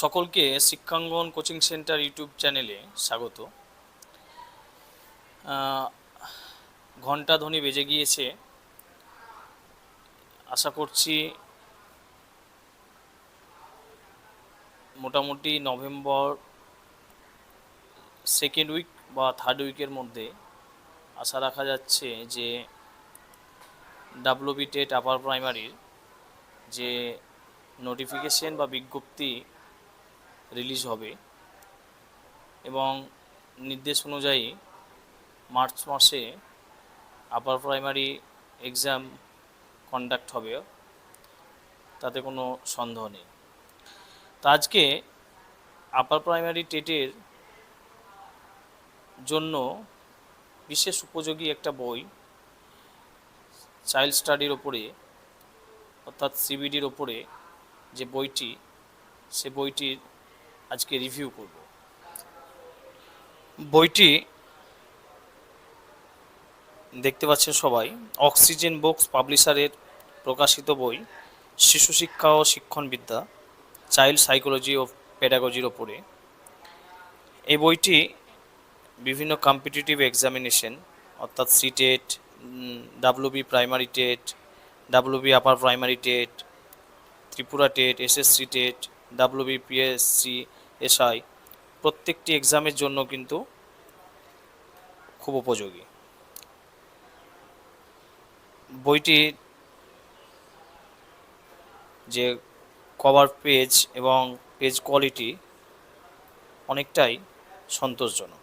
সকলকে শিক্ষাঙ্গন coaching centre YouTube চ্যানেলে স্বাগত। ঘণ্টা ধ্বনি বেজে গিয়েছে। আশা করছি মোটামুটি নভেম্বর সেকেন্ড উইক বা থার্ড উইকের মধ্যে আশা রাখা যাচ্ছে যে ডাব্লিউবি টেট আপার প্রাইমারির যে নোটিফিকেশন বা বিজ্ঞপ্তি রিলিজ হবে। এবং নির্দেশ অনুযায়ী মার্চ মাসে আপার প্রাইমারি এক্সাম কন্ডাক্ট হবে। তাতে কোনো সন্দেহ নেই। তা আজকে আপার প্রাইমারি টেটের জন্য বিশেষ উপযোগী একটা বই চাইল্ড স্টাডির ওপরে, অর্থাৎ সিবিডির ওপরে যে বইটি, সে বইটির আজকে রিভিউ করব। বইটি দেখতে পাচ্ছেন সবাই অক্সিজেন বুকস পাবলিশারের প্রকাশিত বই, শিশু শিক্ষা ও শিক্ষণবিদ্যা চাইল্ড সাইকোলজি ও পেডাগজির ওপরে। এই বইটি বিভিন্ন কম্পিটিটিভ এক্সামিনেশন অর্থাৎ CTET WB primary TET WB upper primary TET, Tripura TET SSC TET WB PSC SI প্রত্যেকটি এক্সামের জন্য কিন্তু খুব উপযোগী। বইটি যে কভার পেজ এবং পেজ কোয়ালিটি অনেকটাই সন্তোষজনক।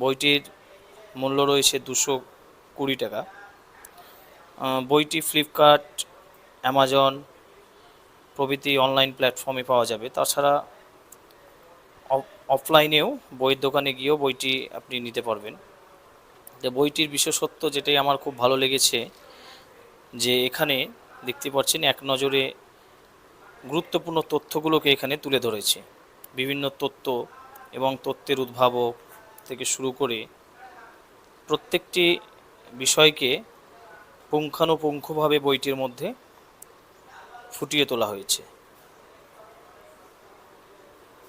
বইটির মূল্য রয়েছে দুশো কুড়ি টাকা। বইটি ফ্লিপকার্ট অ্যামাজন প্রভৃতি অনলাইন প্ল্যাটফর্মে পাওয়া যাবে। তাছাড়া অফলাইনেও বইয়ের দোকানে গিয়েও বইটি আপনি নিতে পারবেন। তো বইটির বিশেষত্ব যেটাই আমার খুব ভালো লেগেছে, যে এখানে দেখতে পাচ্ছেন এক নজরে গুরুত্বপূর্ণ তথ্যগুলোকে এখানে তুলে ধরেছে। বিভিন্ন তথ্য এবং তথ্যের উদ্ভাবক থেকে শুরু করে প্রত্যেকটি বিষয়কে পুঙ্খানুপুঙ্খভাবে বইটির মধ্যে ফুটিয়ে তোলা হয়েছে।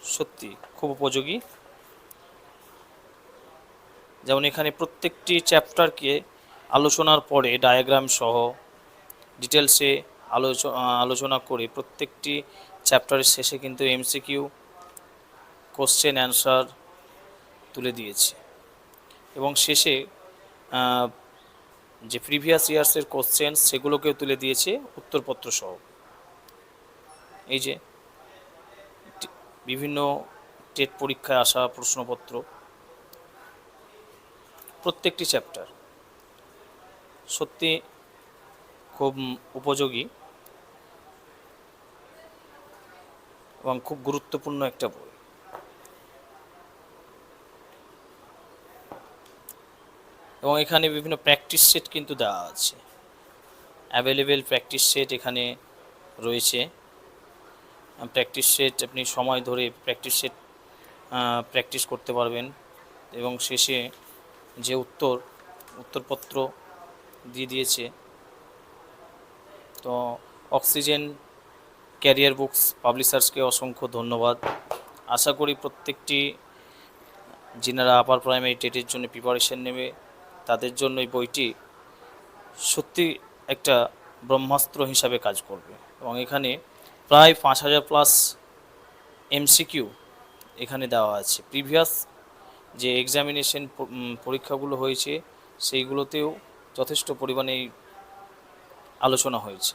সত্যি, খুব উপযোগী। যেমন এখানে প্রত্যেকটি চ্যাপ্টারকে আলোচনার পরে ডায়াগ্রাম সহ ডিটেলসে আলোচ- আলোচনা করে প্রত্যেকটি চ্যাপ্টারের শেষে কিন্তু এমসিকিউ কোশ্চেন অ্যান্সার তুলে দিয়েছে। এবং শেষে যে প্রিভিয়াস ইয়ার্সের কোশ্চেন সেগুলোকেও তুলে দিয়েছে উত্তরপত্র সহ। এই যে বিভিন্ন টেট পরীক্ষায় আসা প্রশ্নপত্র, প্রত্যেকটি চ্যাপ্টার সত্যি খুব উপযোগী এবং খুব গুরুত্বপূর্ণ একটা বই। এবং এখানে বিভিন্ন প্র্যাকটিস সেট কিন্তু দেওয়া আছে। অ্যাভেলেবেল প্র্যাকটিস সেট এখানে রয়েছে। প্র্যাকটিস সেট আপনি সময় ধরে প্র্যাকটিস সেট প্র্যাকটিস করতে পারবেন এবং শেষে যে উত্তর, উত্তরপত্র দিয়ে দিয়েছে, তো অক্সিজেন ক্যারিয়ার বুকস পাবলিশার্সকে অসংখ্য ধন্যবাদ। আশা করি প্রত্যেকটি, যিনারা আপার প্রাইমারি টেটের জন্য প্রিপারেশন নেবে, তাদের জন্য এই বইটি সত্যি একটা ব্রহ্মাস্ত্র হিসাবে কাজ করবে। এবং এখানে প্রায় পাঁচ হাজার প্লাস এমসিকিউ এখানে দেওয়া আছে। প্রিভিয়াস যে এক্সামিনেশন পরীক্ষাগুলো হয়েছে, সেইগুলোতেও যথেষ্ট পরিমাণে আলোচনা হয়েছে।